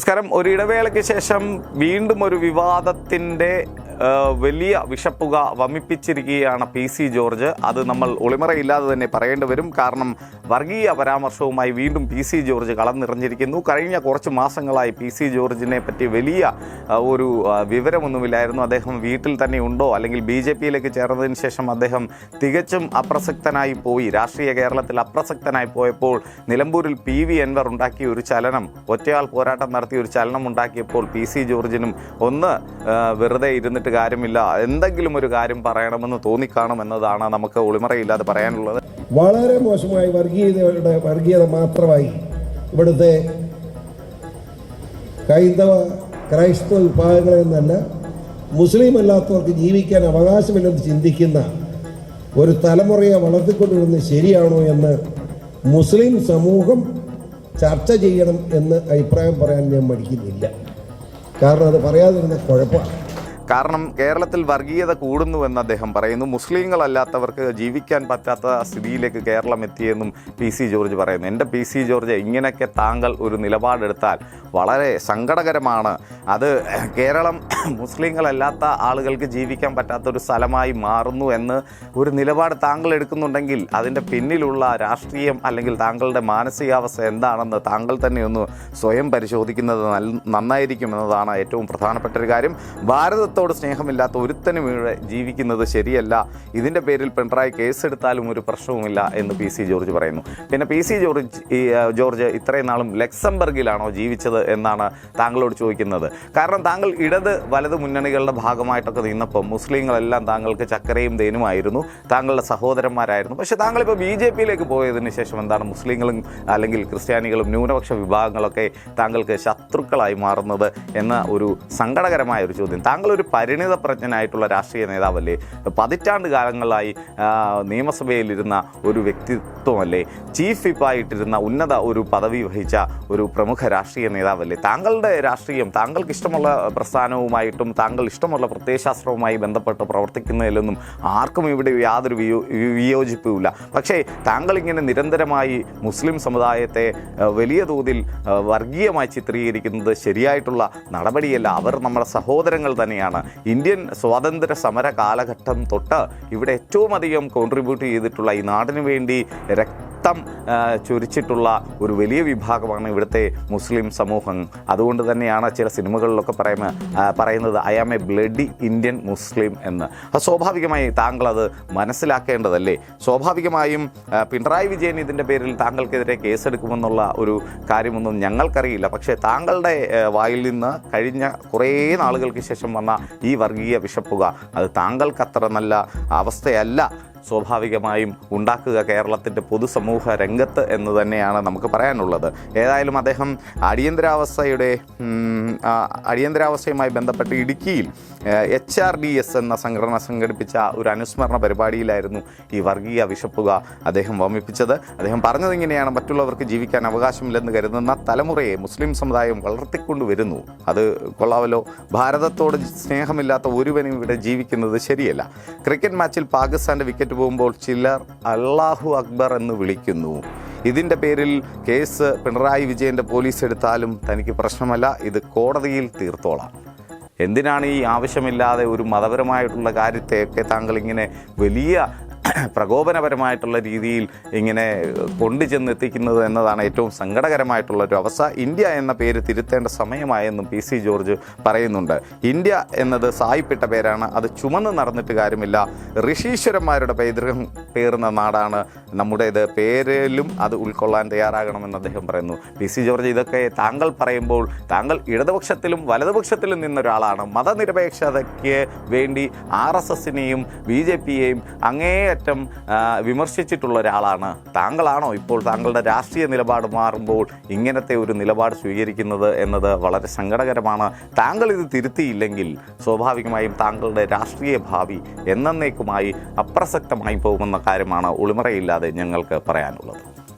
നമസ്കാരം. ഒരു ഇടവേളയ്ക്ക് ശേഷം വീണ്ടും ഒരു വിവാദത്തിന്റെ വലിയ വിഷപ്പുക വമിപ്പിച്ചിരിക്കുകയാണ് പി സി ജോർജ്. അത് നമ്മൾ ഒളിമറയില്ലാതെ തന്നെ പറയേണ്ടി വരും. കാരണം വർഗീയ പരാമർശവുമായി വീണ്ടും പി സി ജോർജ് കളം നിറഞ്ഞിരിക്കുന്നു കഴിഞ്ഞ കുറച്ച് മാസങ്ങളായി പി സി ജോർജിനെ പറ്റി വലിയ ഒരു വിവരമൊന്നുമില്ലായിരുന്നു. അദ്ദേഹം വീട്ടിൽ തന്നെ ഉണ്ടോ അല്ലെങ്കിൽ ബി ജെ പിയിലേക്ക് ചേർന്നതിന് ശേഷം അദ്ദേഹം തികച്ചും അപ്രസക്തനായി പോയി. രാഷ്ട്രീയ കേരളത്തിൽ അപ്രസക്തനായി പോയപ്പോൾ നിലമ്പൂരിൽ പി വി എൻവർ ഉണ്ടാക്കിയ ഒരു ചലനം ഒറ്റയാൾ പോരാട്ടം നടത്തിയ ഒരു ചലനം ഉണ്ടാക്കിയപ്പോൾ പി സി ജോർജിനും ഒന്ന് വെറുതെ ഇരുന്നിട്ട് കാര്യമില്ല. എന്തെങ്കിലും ഒരു കാര്യം പറയണമെന്ന് തോന്നിക്കാണുമെന്നതാണ് നമുക്ക് ഒളിമറയില്ലാതെ പറയാനുള്ളത്. വളരെ മോശമായി വർഗീയതയുടെ വർഗീയത മാത്രമായി ഇവിടുത്തെ ഹൈന്ദവ ക്രൈസ്തവ വിഭാഗങ്ങളിൽ നിന്നല്ല മുസ്ലിം അല്ലാത്തവർക്ക് ജീവിക്കാൻ അവകാശമില്ലെന്ന് ചിന്തിക്കുന്ന ഒരു തലമുറയെ വളർത്തിക്കൊണ്ടുവരുന്നത് ശരിയാണോ എന്ന് മുസ്ലിം സമൂഹം ചർച്ച ചെയ്യണം എന്ന് അഭിപ്രായം പറയാൻ ഞാൻ മടിക്കുന്നില്ല. കാരണം അത് പറയാതിരുന്ന കുഴപ്പമാണ്. കാരണം കേരളത്തിൽ വർഗീയത കൂടുന്നുവെന്ന് അദ്ദേഹം പറയുന്നു. മുസ്ലിങ്ങളല്ലാത്തവർക്ക് ജീവിക്കാൻ പറ്റാത്ത സ്ഥിതിയിലേക്ക് കേരളം എത്തിയെന്നും പി സി ജോർജ് പറയുന്നു. എന്റെ പി സി ജോർജ് ഇങ്ങനെയൊക്കെ താങ്കൾ ഒരു നിലപാടെടുത്താൽ വളരെ സങ്കടകരമാണ്. അത് കേരളം മുസ്ലിങ്ങളല്ലാത്ത ആളുകൾക്ക് ജീവിക്കാൻ പറ്റാത്ത ഒരു സ്ഥലമായി മാറുന്നു എന്ന് ഒരു നിലപാട് താങ്കൾ എടുക്കുന്നുണ്ടെങ്കിൽ അതിന്റെ പിന്നിലുള്ള രാഷ്ട്രീയം അല്ലെങ്കിൽ താങ്കളുടെ മാനസികാവസ്ഥ എന്താണെന്ന് താങ്കൾ തന്നെ ഒന്ന് സ്വയം പരിശോധിക്കുന്നത് നന്നായിരിക്കും എന്നതാണ് ഏറ്റവും പ്രധാനപ്പെട്ട ഒരു കാര്യം. ഭാരതത്തോട് സ്നേഹമില്ലാത്ത ഒരുത്തനും ഇവിടെ ജീവിക്കുന്നത് ശരിയല്ല. ഇതിന്റെ പേരിൽ പിണറായി കേസെടുത്താലും ഒരു പ്രശ്നവുമില്ല എന്ന് പി സി ജോർജ് പറയുന്നു. പിന്നെ പി സി ജോർജ് ജോർജ് ഇത്രയും നാളും ലക്സംബർഗിലാണോ ജീവിച്ചത് എന്നാണ് താങ്കളോട് ചോദിക്കുന്നത്. കാരണം താങ്കൾ ഇടത് വലത് മുന്നണികളുടെ ഭാഗമായിട്ടൊക്കെ നിന്നപ്പോൾ മുസ്ലിങ്ങളെല്ലാം താങ്കൾക്ക് ചക്കരയും തേനുമായിരുന്നു. താങ്കളുടെ സഹോദരന്മാരായിരുന്നു. പക്ഷേ താങ്കളിപ്പോൾ ബി ജെ പിയിലേക്ക് പോയതിന് ശേഷം എന്താണ് മുസ്ലിങ്ങളും അല്ലെങ്കിൽ ക്രിസ്ത്യാനികളും ന്യൂനപക്ഷ വിഭാഗങ്ങളൊക്കെ താങ്കൾക്ക് ശത്രുക്കളായി മാറുന്നത് എന്ന ഒരു സങ്കടകരമായ ഒരു ചോദ്യം. താങ്കൾ ഒരു പരിണിത പ്രജ്ഞനായിട്ടുള്ള രാഷ്ട്രീയ നേതാവല്ലേ? പതിറ്റാണ്ട് കാലങ്ങളായി ആ, നിയമസഭയിലിരുന്ന ഒരു വ്യക്തിത്വമല്ലേ? ചീഫ് വിപ്പായിട്ടിരുന്ന ഉന്നത ഒരു പദവി വഹിച്ച ഒരു പ്രമുഖ രാഷ്ട്രീയ നേതാവല്ലേ? താങ്കളുടെ രാഷ്ട്രീയം താങ്കൾക്ക് ഇഷ്ടമുള്ള പ്രസ്ഥാനവുമായിട്ടും താങ്കൾ ഇഷ്ടമുള്ള പ്രത്യയശാസ്ത്രവുമായി ബന്ധപ്പെട്ട് പ്രവർത്തിക്കുന്നതിലൊന്നും ആർക്കും ഇവിടെ യാതൊരു വിയോജിപ്പുമില്ല. പക്ഷേ താങ്കൾ ഇങ്ങനെ നിരന്തരമായി മുസ്ലിം സമുദായത്തെ വലിയ തോതിൽ വർഗീയമായി ചിത്രീകരിക്കുന്നത് ശരിയായിട്ടുള്ള നടപടിയല്ല. അവർ നമ്മുടെ സഹോദരങ്ങൾ തന്നെയാണ്. ഇന്ത്യൻ സ്വാതന്ത്ര്യ സമര കാലഘട്ടം തൊട്ട് ഇവിടെ ഏറ്റവും അധികം കോൺട്രിബ്യൂട്ട് ചെയ്തിട്ടുള്ള ഈ നാടിനു വേണ്ടി രക്തം ആ, ചൊരിച്ചിട്ടുള്ള ഒരു വലിയ വിഭാഗമാണ് ഇവിടുത്തെ മുസ്ലിം സമൂഹം. അതുകൊണ്ട് തന്നെയാണ് ചില സിനിമകളിലൊക്കെ പറയുന്ന പറയുന്നത് I am a bloody Indian Muslim എന്ന്. സ്വാഭാവികമായി താങ്കൾ അത് മനസ്സിലാക്കേണ്ടതല്ലേ? സ്വാഭാവികമായും പിണറായി വിജയൻ ഇതിന്റെ പേരിൽ താങ്കൾക്കെതിരെ കേസെടുക്കുമെന്നുള്ള ഒരു കാര്യമൊന്നും ഞങ്ങൾക്കറിയില്ല. പക്ഷേ താങ്കളുടെ വായിൽ നിന്ന് കഴിഞ്ഞ കുറേ നാളുകൾക്ക് ശേഷം വന്ന ഈ വർഗീയ വിഷപ്പുക അത് താങ്കൾക്കത്ര നല്ല അവസ്ഥയല്ല. സ്വാഭാവികമായും ഉണ്ടാക്കുക കേരളത്തിന്റെ പൊതുസമൂഹ രംഗത്ത് എന്ന് തന്നെയാണ് നമുക്ക് പറയാനുള്ളത്. ഏതായാലും അദ്ദേഹം അടിയന്തരാവസ്ഥയുടെ അടിയന്തരാവസ്ഥയുമായി ബന്ധപ്പെട്ട് ഇടുക്കിയിൽ എച്ച് ആർ ഡി എസ് എന്ന സംഘടന സംഘടിപ്പിച്ച ഒരു അനുസ്മരണ പരിപാടിയിലായിരുന്നു ഈ വർഗീയ വിഷപ്പുക അദ്ദേഹം വമിപ്പിച്ചത്. അദ്ദേഹം പറഞ്ഞത് ഇങ്ങനെയാണ് മറ്റുള്ളവർക്ക് ജീവിക്കാൻ അവകാശമില്ലെന്ന് കരുതുന്ന തലമുറയെ മുസ്ലിം സമുദായം വളർത്തിക്കൊണ്ടുവരുന്നു അത് കൊള്ളാവല്ലോ. ഭാരതത്തോട് സ്നേഹമില്ലാത്ത ഒരുവനും ഇവിടെ ജീവിക്കുന്നത് ശരിയല്ല. ക്രിക്കറ്റ് മാച്ചിൽ പാകിസ്ഥാന്റെ വിക്കറ്റ് പോകുമ്പോൾ ചിലർ അള്ളാഹു അക്ബർ എന്ന് വിളിക്കുന്നു. ഇതിന്റെ പേരിൽ കേസ് പിണറായി വിജയന്റെ പോലീസ് എടുത്താലും തനിക്ക് പ്രശ്നമല്ല ഇത് കോടതിയിൽ തീർത്തോളാം. എന്തിനാണ് ഈ ആവശ്യമില്ലാതെ ഒരു മതപരമായിട്ടുള്ള കാര്യത്തെയൊക്കെ താങ്കൾ ഇങ്ങനെ വലിയ പ്രകോപനപരമായിട്ടുള്ള രീതിയിൽ ഇങ്ങനെ കൊണ്ടു ചെന്നെത്തിക്കുന്നത് എന്നതാണ് ഏറ്റവും സങ്കടകരമായിട്ടുള്ള ഒരു അവസ്ഥ. ഇന്ത്യ എന്ന പേര് തിരുത്തേണ്ട സമയമായെന്നും പി സി ജോർജ് പറയുന്നുണ്ട്. ഇന്ത്യ എന്നത് സായിപ്പിട്ട പേരാണ്. അത് ചുമന്ന് നടന്നിട്ട് കാര്യമില്ല. ഋഷീശ്വരന്മാരുടെ പൈതൃകം പേറുന്ന നാടാണ് നമ്മുടേത്. പേരിലും അത് ഉൾക്കൊള്ളാൻ തയ്യാറാകണമെന്ന് അദ്ദേഹം പറയുന്നു. പി സി ജോർജ് ഇതൊക്കെ താങ്കൾ പറയുമ്പോൾ താങ്കൾ ഇടതുപക്ഷത്തിലും വലതുപക്ഷത്തിലും നിന്നൊരാളാണ്. മതനിരപേക്ഷതയ്ക്ക് വേണ്ടി ആർ എസ് എസിനെയും ബി ജെ പിയെയും അങ്ങേയറ്റം വിമർശിച്ചിട്ടുള്ള ഒരാളാണ്. താങ്കളാണോ ഇപ്പോൾ താങ്കളുടെ രാഷ്ട്രീയ നിലപാട് മാറുമ്പോൾ ഇങ്ങനത്തെ ഒരു നിലപാട് സ്വീകരിക്കുന്നത് എന്നത് വളരെ സങ്കടകരമാണ്. താങ്കൾ ഇത് തിരുത്തിയില്ലെങ്കിൽ സ്വാഭാവികമായും താങ്കളുടെ രാഷ്ട്രീയ ഭാവി എന്നേക്കുമായി അപ്രസക്തമായി പോകുമെന്ന കാര്യമാണ് ഒളിമറയില്ലാതെ ഞങ്ങൾക്ക് പറയാനുള്ളത്.